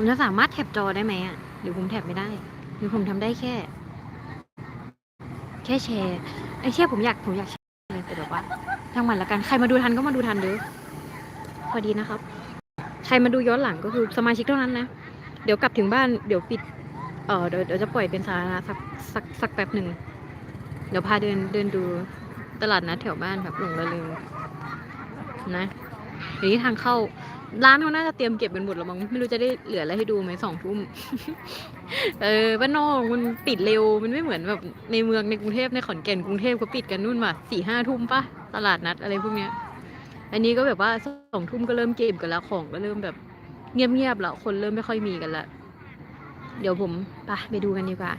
ผมจะสามารถแท็บจอได้ไหมอะหรือผมแท็บไม่ได้ หรือผมทำได้แค่ แค่แชร์ไอ้แชร์ผมอยากผมอยากแชร์เลยแต่แบบว่าช่างมันละกันใครมาดูทันก็มาดูทันเด้อพอดีนะครับ ใครมาดูย้อนหลังก็คือสมาชิกเท่านั้นนะเดี๋ยวกลับถึงบ้านเดี๋ยวปิดเออเดี๋ยวเดี๋ยวจะปล่อยเป็นสาธารณะสักสักสักแป๊บหนึ่งเดี๋ยวพาเดินเดินดูตลาดนัดแถวบ้านแบบหลงระเริงนะ เดี๋ยวนี้ทางเข้า ร้านเขาน่าจะเตรียมเก็บกันหมดแล้วมั้งไม่รู้จะได้เหลืออะไรให้ดูไหมสองทุ่มเออบ้านนอกมันปิดเร็วมันไม่เหมือนแบบในเมืองในกรุงเทพในขอนแก่นกรุงเทพเขาปิดกันนู่นว่ะสี่ห้าทุ่มปะตลาดนัดอะไรพวกเนี้ย อันนี้ก็แบบว่าสองทุ่มก็เริ่มเก็บกันแล้วของก็เริ่มแบบเงียบๆแล้วคนเริ่มไม่ค่อยมีกันละเดี๋ยวผมไปไปดูกันดีกว่า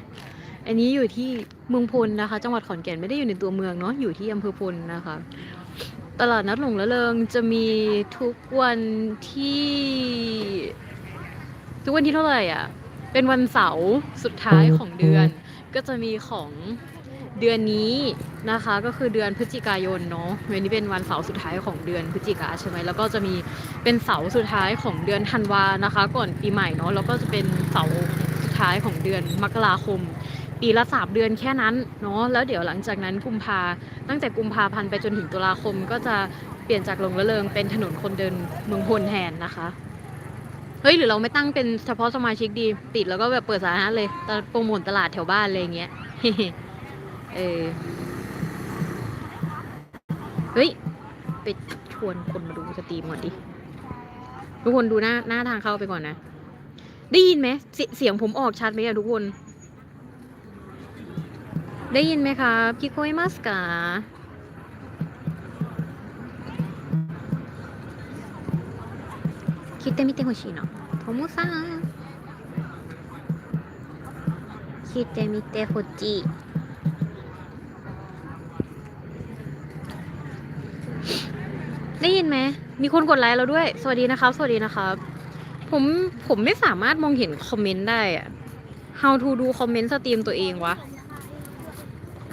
อันนี้อยู่ที่เมืองพลนะคะ จังหวัดขอนแก่นไม่ได้อยู่ในตัวเมืองเนาะอยู่ที่อำเภอพลนะคะ ตลาดนัดหลงละเริงจะมีทุกวันที่ ทุกวันที่เท่าไหร่อะ เป็นวันเสาร์สุดท้ายของเดือน ก็จะมีของเดือนนี้นะคะ ก็คือเดือนพฤศจิกายนเนาะวันนี้เป็นวันเสาร์สุดท้ายของเดือนพฤศจิกาใช่ไหมแล้วก็จะมีเป็นเสาร์สุดท้ายของเดือนธันวานะคะ ก่อนปีใหม่เนาะแล้วก็จะเป็นเสาร์สุดท้ายของเดือนมกราคม ปีละสามเดือนแค่นั้นเนาะแล้วเดี๋ยวหลังจากนั้นกุมภาตั้งแต่กุมภาพันธ์ไปจนถึงตุลาคมก็จะเปลี่ยนจากหลงละเริงเป็นถนนคนเดินเมืองพลแทนนะคะเฮ้ยหรือเราไม่ตั้งเป็นเฉพาะสมาชิกดีปิดแล้วก็แบบเปิดสาธารณะเลยตโปรโมทตลาดแถวบ้านอะไรเงี้ยเออเฮ้ยไปชวนคนมาดูสตรีมก่อนดิทุกคนดูหน้าหน้าทางเข้าไปก่อนนะ ได้ยินไหมเสียงผมออกชัดไหมอะทุกคน ได้ยินไหมครับคิโคยมัสกาคิดてみてほしいなともさん聞いてみてほしいได้ยินไหม มีคนกดไลค์เราด้วย สวัสดีนะครับ สวัสดีนะครับ ผม ผมไม่สามารถมองเห็นคอมเมนต์ได้อะ how to ดูคอมเมนต์สตรีมตัวเองวะ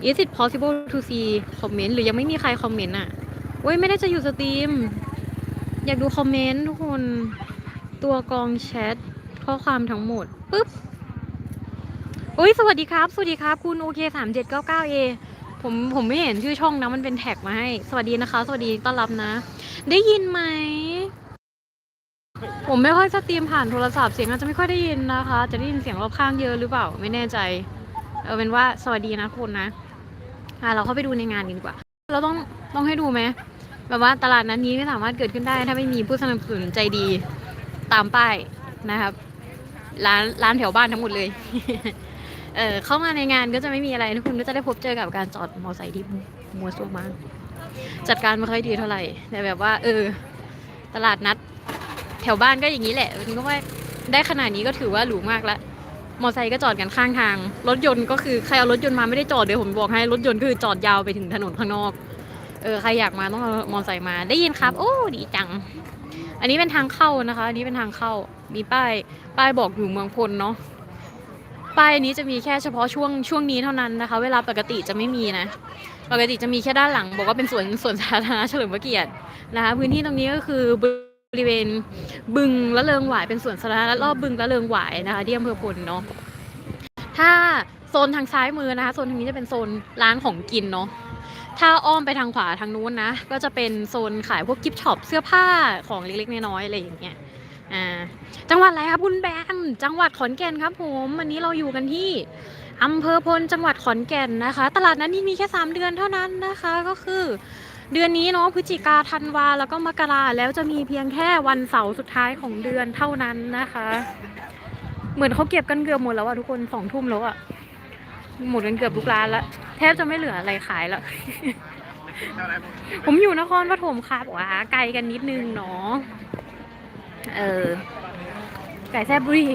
is it possible to see คอมเมนต์หรือยังไม่มีใครคอมเมนต์อะเว้ยไม่ได้จะอยู่สตรีม อยากดูคอมเมนต์ทุกคน ตัวกองแชทข้อความทั้งหมดปึ๊บอุ้ยสวัสดีครับ สวัสดีครับ คุณโอเคสามเจ็ดเก้าเก้าเอผมผมไม่เห็นชื่อช่องนะมันเป็นแท็กมาให้ สวัสดีนะคะ สวัสดีต้อนรับนะ ได้ยินไหม ผมไม่ค่อยสตรีมผ่านโทรศัพท์เสียงอาจจะไม่ค่อยได้ยินนะคะ จะได้ยินเสียงรอบข้างเยอะหรือเปล่าไม่แน่ใจ เออเป็นว่าสวัสดีนะคุณนะ อะเราเข้าไปดูในงานกันดีกว่า เราต้องต้องให้ดูไหมแบบว่าตลาดนั้นนี้ไม่สามารถเกิดขึ้นได้ ถ้าไม่มีผู้สนับสนุนใจดีตามป้ายนะครับ ร้านร้านแถวบ้านทั้งหมดเลย เออเข้ามาในงานก็จะไม่มีอะไรทุกคนก็จะได้พบเจอกับการจอดมอเตอร์ไซค์ที่มัวซั่วมากจัดการไม่ค่อยดีเท่าไหร่ แต่แบบว่า เออ ตลาดนัด แถวบ้านก็อย่างนี้แหละมันก็ว่าได้ขนาดนี้ก็ถือว่าหรูมากละ มอไซค์ก็จอดกันข้างทาง รถยนต์ก็คือใครเอารถยนต์มาไม่ได้จอดเดี๋ยวผมบอกให้รถยนต์คือจอดยาวไปถึงถนนข้างนอก เออใครอยากมาต้องเอามอไซค์มาได้ยินครับ โอ้ดีจัง อันนี้เป็นทางเข้านะคะ อันนี้เป็นทางเข้า มีป้ายป้ายบอกอยู่เมืองพลเนาะป้ายนี้จะมีแค่เฉพาะช่วงช่วงนี้เท่านั้นนะคะ เวลาปกติจะไม่มีนะ ปกติจะมีแค่ด้านหลัง บอกว่าเป็นสวนสวนสาธารณะเฉลิมพระเกียรตินะคะพื้นที่ตรงนี้ก็คือบ ริเวณบึงละเริงหวายเป็นสวนสาธารณะรอบบึงละเริงหวายนะคะที่อำเภอพลเนาะถ้าโซนทางซ้ายมือนะคะโซนทางนี้จะเป็นโซนร้านของกินเนาะถ้าอ้อมไปทางขวาทางนู้นนะ ก็จะเป็นโซนขายพวกกิฟต์ช็อปเสื้อผ้าของเล็กๆน้อยๆอะไรอย่างเงี้ยอ่าจังหวัดอะไรครับคุณแบมจังหวัดขอนแก่นครับผมวันนี้เราอยู่กันที่อำเภอพลจังหวัดขอนแก่นนะคะ ตลาดนั้นนี่มีแค่ 3 เดือนเท่านั้นนะคะก็คือ เดือนนี้เนาะพฤศจิกาธันวาแล้วก็มกราแล้วจะมีเพียงแค่วันเสาร์สุดท้ายของเดือนเท่านั้นนะคะ เหมือนเขาเก็บกันเกือบหมดแล้วอะทุกคนสองทุ่มแล้วอะหมดกันเกือบทุกร้านละแทบจะไม่เหลืออะไรขายแล้วผมอยู่นครปฐมครับว้าไกลกันนิดนึงเนาะเออไก่แซบบุรี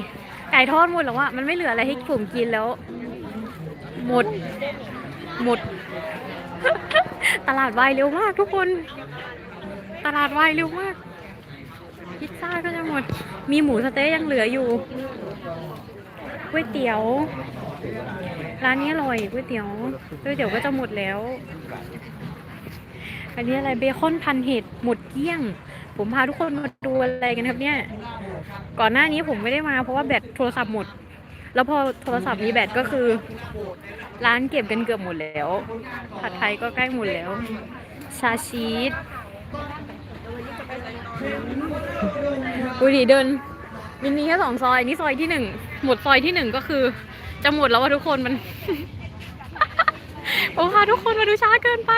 ไก่ทอดหมดแล้วอะมันไม่เหลืออะไรให้ผมกินแล้ว หมด หมด ตลาดวายเร็วมากทุกคน ตลาดวายเร็วมาก พิซซ่าก็จะหมด มีหมูสเต๊ะยังเหลืออยู่ก๋วยเตี๋ยว ร้านนี้อร่อยก๋วยเตี๋ยวก๋วยเตี๋ยวก็จะหมดแล้ว อันนี้อะไรเบคอนพันเห็ดหมดเกลี้ยง ผมพาทุกคนมาดูอะไรกันครับเนี่ย ก่อนหน้านี้ผมไม่ได้มาเพราะว่าแบตโทรศัพท์หมด แล้วพอโทรศัพท์มีแบตก็คือ ร้านเก็บกันเกือบหมดแล้ว ผัดไทยก็ใกล้หมดแล้ว ชาชีสดูดิเดินมันมีแค่สองซอยนี่ซอยที่หนึ่งหมดซอยที่หนึ่งก็คือ จะหมดแล้วว่าทุกคนมันผมพาทุกคนมาดูช้าเกินไป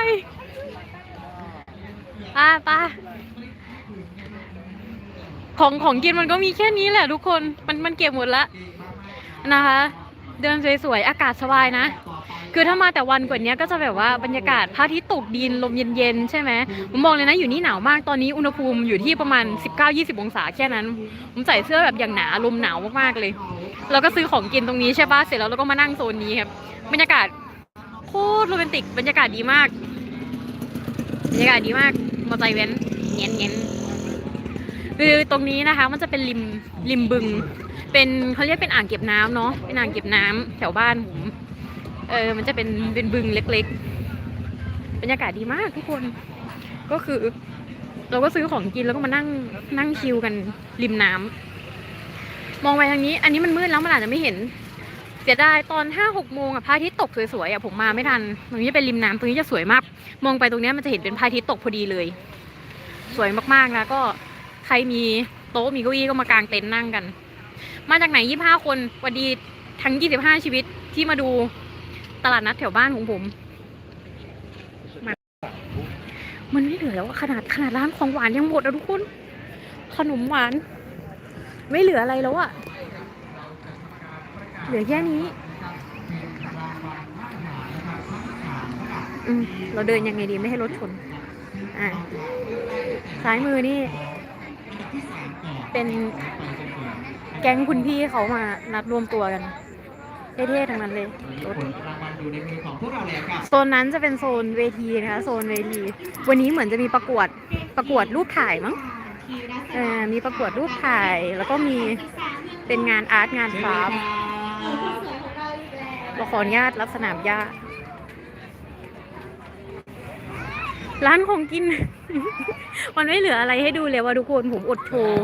ป้าป้าของของกินมันก็มีแค่นี้แหละทุกคน มันมันเก็บหมดละนะคะ เดินสวยๆ อากาศสบายนะ คือถ้ามาแต่วันกว่านี้ก็จะแบบว่าบรรยากาศพระอาทิตย์ตกดินลมเย็นๆใช่ไหมผมบอกเลยนะอยู่นี่หนาวมากตอนนี้อุณหภูมิอยู่ที่ประมาณ 19-20 องศาแค่นั้น ผมใส่เสื้อแบบอย่างหนาลมหนาวมากๆเลยแล้วก็ซื้อของกินตรงนี้ใช่ปะเสร็จแล้วเราก็มานั่งโซนนี้ครับบรรยากาศโคตรโรแมนติกบรรยากาศดีมากบรรยากาศดีมากมอใจเว้นเงี้ยเงี้ยคือตรงนี้นะคะมันจะเป็นริมริมบึง เป็นเขาเรียกเป็นอ่างเก็บน้ำเนาะเป็นอ่างเก็บน้ำแถวบ้านผม เออ มันจะเป็นเป็นบึงเล็กๆ บรรยากาศดีมากทุกคน ก็คือ เราก็ซื้อของกินแล้วก็มานั่งนั่งชิลกันริมน้ำมองไปทางนี้ อันนี้มันมืดแล้วมันอาจจะไม่เห็น เสียดายตอนห้าหกโมงอะพระอาทิตย์ตกสวยๆอะผมมาไม่ทัน ตรงนี้เป็นริมน้ำตรงนี้จะสวยมาก มองไปตรงนี้มันจะเห็นเป็นพระอาทิตย์ตกพอดีเลย สวยมากๆนะก็ใครมีโต๊ะมีเก้าอี้ก็มากางเต็นท์นั่งกัน มาจากไหนยี่ห้าคนวัสดีทั้งยี่สิบห้าชีวิตที่มาดู ตลาดนัดแถวบ้านของผมมามันไม่เหลือแล้วขนาดขนาดร้านของหวานยังหมดอะทุกคน ขนมหวาน ไม่เหลืออะไรแล้วอะเหลือแค่นี้ อืม เราเดินยังไงดีไม่ให้รถชน อ่าซ้ายมือนี่ เป็นแก๊งคุณพี่เขามานัดรวมตัวกันเท่ๆทั้งนั้นเลยรถ อยู่ในมือของพวกเราแล้วกับโซนนั้นจะเป็นโซนเวทีนะคะโซนเวที วันนี้เหมือนจะมีประกวดประกวดรูปถ่ายมั้งเออมีประกวดรูปถ่ายแล้วก็มีเป็นงานอาร์ตงานคราฟต์เราขออนุญาตรับสนามหญ้าร้านของกิน มันไม่เหลืออะไรให้ดูเลยว่าทุกคนผมอดโชว์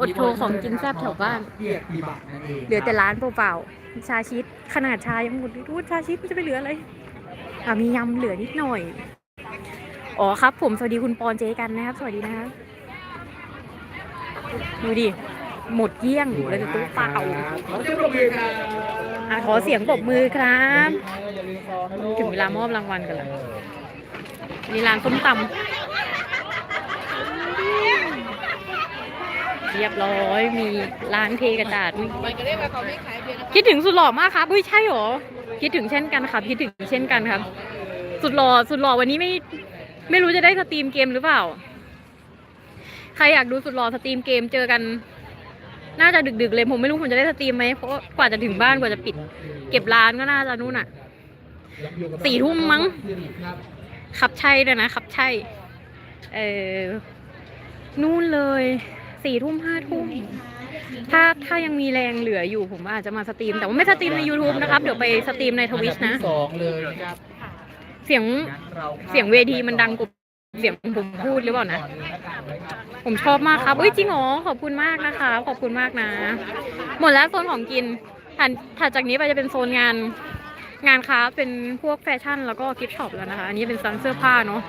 อดโชว์ของกินแซ่บแถวบ้านเกียรติบัตรนั่นเองเหลือแต่ร้านเปล่าๆ ชาชิดขนาดชายังหมดดูชาชิดมันจะไปเหลืออะไรอะมียำเหลือนิดหน่อย อ๋อครับ ผมสวัสดีคุณปอนเจกันนะครับ สวัสดีนะครับดูดิ หมดเกี้ยงเลยแต่ตู้เปล่าขอเสียงปรบมือครับอะขอเสียงปรบมือครับถึงเวลามอบรางวัลกันแล้วนี่ร้านส้มตำ เรียบร้อย มีร้านเทกระจาดมีคิดถึงสุดหล่อมากครับเฮ้ยใช่หรอ คิดถึงเช่นกันครับ คิดถึงเช่นกันครับ สุดหล่อสุดหล่อวันนี้ไม่ ไม่รู้จะได้สตรีมเกมหรือเปล่า ใครอยากดูสุดหล่อสตรีมเกมเจอกัน น่าจะดึกๆเลยผมไม่รู้ผมจะได้สตรีมไหมเพราะกว่าจะถึงบ้านกว่าจะปิด เก็บร้านก็น่าจะนู่นอะสี่ทุ่มมั้งขับใช่ด้วยนะขับใช่เออนู่นเลย สี่ทุ่มห้าทุ่มถ้าถ้ายังมีแรงเหลืออยู่ผมอาจจะมาสตรีม แต่ว่าไม่สตรีมใน YouTube นะครับ เดี๋ยวไปสตรีมในทวิชนะอัดับที่สองเลยนะครับเสียงเราเสียงเวทีมันดังกว่าเสียงผมพูดหรือเปล่านะ ผมชอบมากครับเอ้ยจริงเหรอขอบคุณมากนะคะ ขอบคุณมากนะ หมดแล้วโซนของกินถัดถัดจากนี้ไปจะเป็นโซนงานงานค้าเป็นพวกแฟชั่นแล้วก็กิฟต์ช็อปแล้วนะคะ อันนี้เป็นซันเสื้อผ้าเนาะ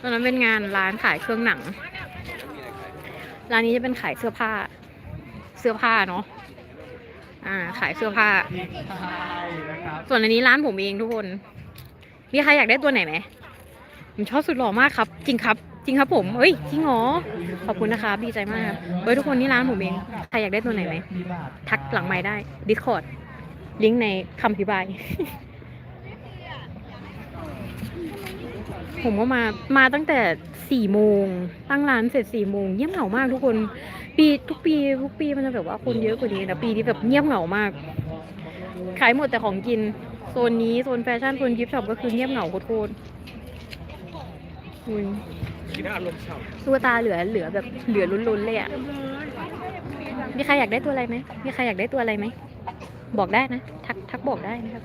ตอนนั้นเป็นงานร้านขายเครื่องหนัง ร้านนี้จะเป็นขายเสื้อผ้า เสื้อผ้าเนาะอ่า ขายเสื้อผ้าใช่นะครับส่วนอันนี้ร้านผมเองทุกคน มีใครอยากได้ตัวไหนไหมผมชอบสุดหล่อมากครับ จริงครับ จริงครับผมเอ้ยจริงเหรอขอบคุณนะคะดีใจมากครับเฮ้ยทุกคนนี่ร้านผมเองใครอยากได้ตัวไหนไหมทักหลังไม้ได้ Discord ลิงก์ในคำอธิบาย ผมก็มามาตั้งแต่สี่โมงตั้งร้านเสร็จสี่โมงเงียบเหงามากทุกคน ปีทุกปีทุกปีมันจะแบบว่าคนเยอะกว่านี้นะปีนี้แบบเงียบเหงามาก ขายหมดแต่ของกินโซนนี้โซนแฟชั่นโซนกิฟต์ช็อปก็คือเงียบเหงาโคตรๆอุ้ยกินอารมณ์ฉ่ตุ๊กตาเหลือเหลือแบบเหลือล้นๆเลยอะมีใครอยากได้ตัวอะไรไหมมีใครอยากได้ตัวอะไรไหมบอกได้นะ ทักทักบอกได้นะครับ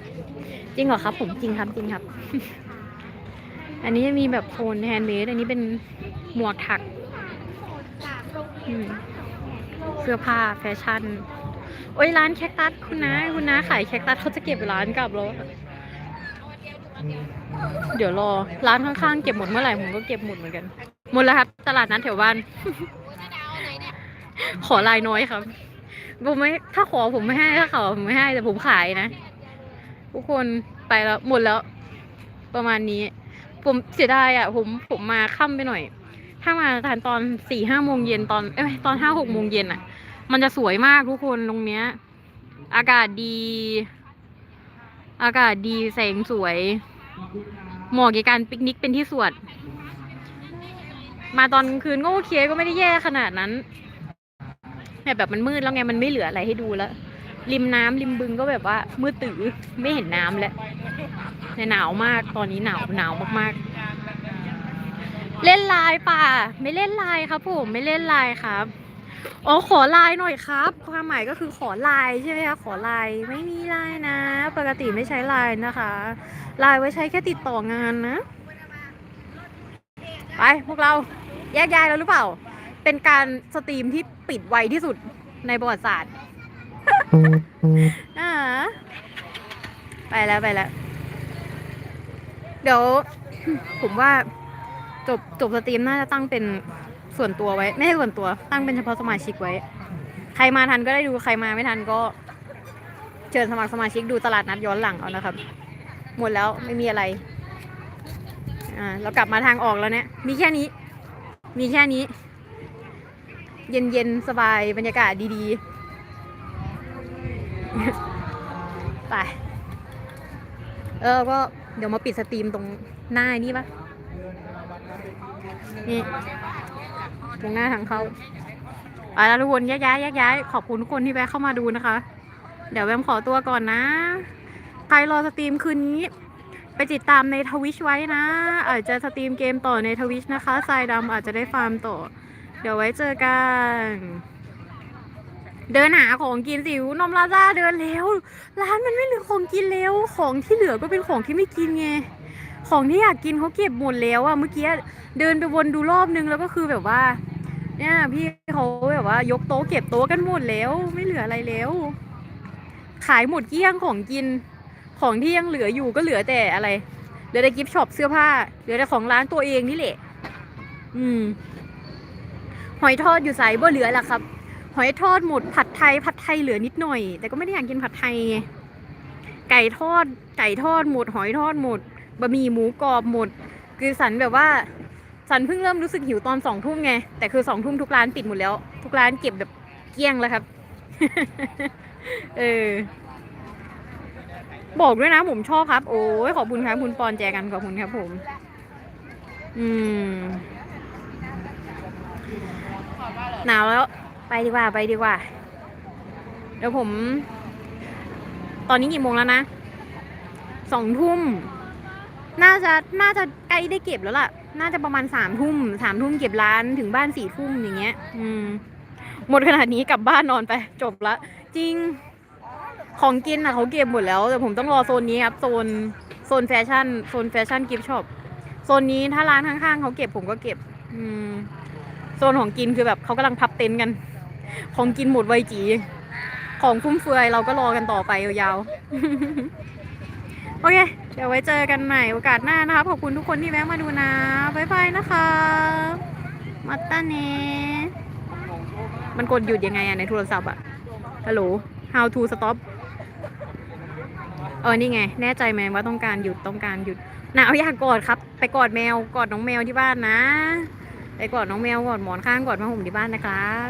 จริงเหรอครับ ผมจริงครับจริงครับ อันนี้จะมีแบบโคนแฮนด์เมดอันนี้เป็นหมวกถักอืมเสื้อผ้าแฟชั่น โอ้ยร้านแคคตัสคุณนะคุณนะขายแคคตัสเขาจะเก็บร้านกลับแล้วอะเดี๋ยวรอ ร้านข้างๆเก็บหมดเมื่อไหร่ผมก็เก็บหมดเหมือนกัน หมดแล้วครับ ตลาดนัดแถวบ้าน ขอลายน้อยครับผมไม่ถ้าขอผมไม่ให้ถ้าขอผมไม่ให้แต่ผมขายนะ ทุกคนไปแล้วหมดแล้ว ประมาณนี้ ผมเสียดายอะ ผมผมมาค่ำไปหน่อย ถ้ามาทานตอนสี่ห้าโมงเย็นตอนเอ้ยตอนห้าหกโมงเย็นอะ มันจะสวยมากทุกคนตรงเนี้ย อากาศดี อากาศดีแสงสวยเหมาะกับการปิกนิกเป็นที่สวดมาตอนกลางคืนก็โอเคก็ไม่ได้แย่ขนาดนั้นแต่แบบมันมืดแล้วไงมันไม่เหลืออะไรให้ดูแล้ว ริมน้ำริมบึงก็แบบว่ามืดตื้อไม่เห็นน้ำแล้วแต่หนาวมากตอนนี้หนาวหนาวมากๆ เล่นไลน์ป่ะไม่เล่นไลน์ครับผมไม่เล่นไลน์ครับอ๋อขอไลน์หน่อยครับ ความหมายก็คือขอไลน์ใช่ไหมคะขอไลน์ไม่มีไลน์นะ ปกติไม่ใช้ไลน์นะคะไลน์ไว้ใช้แค่ติดต่องานนะไปพวกเราแยกย้ายแล้วหรือเปล่า เป็นการสตรีมที่ปิดไวที่สุดในประวัติศาสตร์ อ่าไปแล้วไปแล้ว เดี๋ยว ผมว่าจบจบสตรีมน่าจะตั้งเป็นส่วนตัวไว้ ไม่ใช่ส่วนตัว ตั้งเป็นเฉพาะสมาชิกไว้ ใครมาทันก็ได้ดูใครมาไม่ทันก็ เชิญสมัครสมาชิกดูตลาดนัดย้อนหลังเอานะครับ หมดแล้วไม่มีอะไรอ่าเรากลับมาทางออกแล้วเนี่ยมีแค่นี้ มีแค่นี้ เย็นเย็นๆสบายบรรยากาศดีๆ ไป เออก็เดี๋ยวมาปิดสตรีมตรงหน้านี่ปะนี่ตรงหน้าทางเขาไปแล้วทุกคนแยกย้ายแยกย้ายขอบคุณทุกคนที่แวะเข้ามาดูนะคะ เดี๋ยวแวมขอตัวก่อนนะ ใครรอสตรีมคืนนี้ ไปติดตามในทวิชไว้นะ อาจจะสตรีมเกมต่อในทวิชนะคะทรายดำอาจจะได้ฟาร์มต่อ เดี๋ยวไว้เจอกัน เดินหาของกินสิวนมลาซาเดินแล้ว ร้านมันไม่เหลือของกินแล้ว ของที่เหลือก็เป็นของที่ไม่กินไง ของที่อยากกินเขาเก็บหมดแล้วอะเมื่อกี้เดินไปวนดูรอบนึงแล้วก็คือแบบว่า เนี่ยพี่เขาแบบว่า ยกโต๊ะเก็บโต๊ะกันหมดแล้ว ไม่เหลืออะไรแล้ว ขายหมดเกลี้ยงของกิน ของที่ยังเหลืออยู่ก็เหลือแต่อะไร เหลือแต่กิฟต์ช็อปเสื้อผ้า เหลือแต่ของร้านตัวเองนี่แหละ อืม หอยทอดอยู่ใส่บ่เหลือละครับ หอยทอดหมดผัดไทยผัดไทยเหลือนิดหน่อย แต่ก็ไม่ได้อยากกินผัดไทยไงไก่ทอดไก่ทอดหมด หอยทอดหมดบะหมี่หมูกรอบหมด คือสันแบบว่าสันเพิ่งเริ่มรู้สึกหิวตอนสองทุ่มไง แต่คือสองทุ่มทุกร้านปิดหมดแล้ว ทุกร้านเก็บแบบเกลี้ยงแล้วครับ เออ บอกด้วยนะผมชอบครับ โอ้ยขอบคุณครับคุณปอนแจกันขอบคุณครับผม อืมหนาวแล้ว ไปดีกว่าไปดีกว่า เดี๋ยวผม ตอนนี้กี่โมงแล้วนะ สองทุ่ม น่าจะน่าจะใกล้ได้เก็บแล้วล่ะ น่าจะประมาณสามทุ่ม สามทุ่มเก็บร้านถึงบ้านสี่ทุ่มอย่างเงี้ย อืม หมดขนาดนี้กลับบ้านนอนไป จบละ จริง ของกินอะเขาเก็บหมดแล้ว แต่ผมต้องรอโซนนี้ครับ โซน โซนแฟชั่น โซนแฟชั่นกิฟช็อป โซนนี้ถ้าร้านข้างๆเขาเก็บผมก็เก็บ อืมโซนของกินคือแบบเขากำลังพับเต็นท์กัน ของกินหมดไวจี ของฟุ่มเฟือยเราก็รอกันต่อไปยาวๆ โอเค เดี๋ยวไว้เจอกันใหม่โอกาสหน้านะคะขอบคุณทุกคนที่แวะมาดูนะ บ๊ายบายนะคะ มาตาเนมันกดหยุดยังไงอะในโทรศัพท์อะฮัลโหล how to stop เออ นี่ไง แน่ใจไหมว่าต้องการหยุดต้องการหยุดหนาวอยากกอดครับ ไปกอดแมว กอดน้องแมวที่บ้านนะ ไปกอดน้องแมวกอดหมอนข้างกอดผ้าห่มที่บ้านนะครับ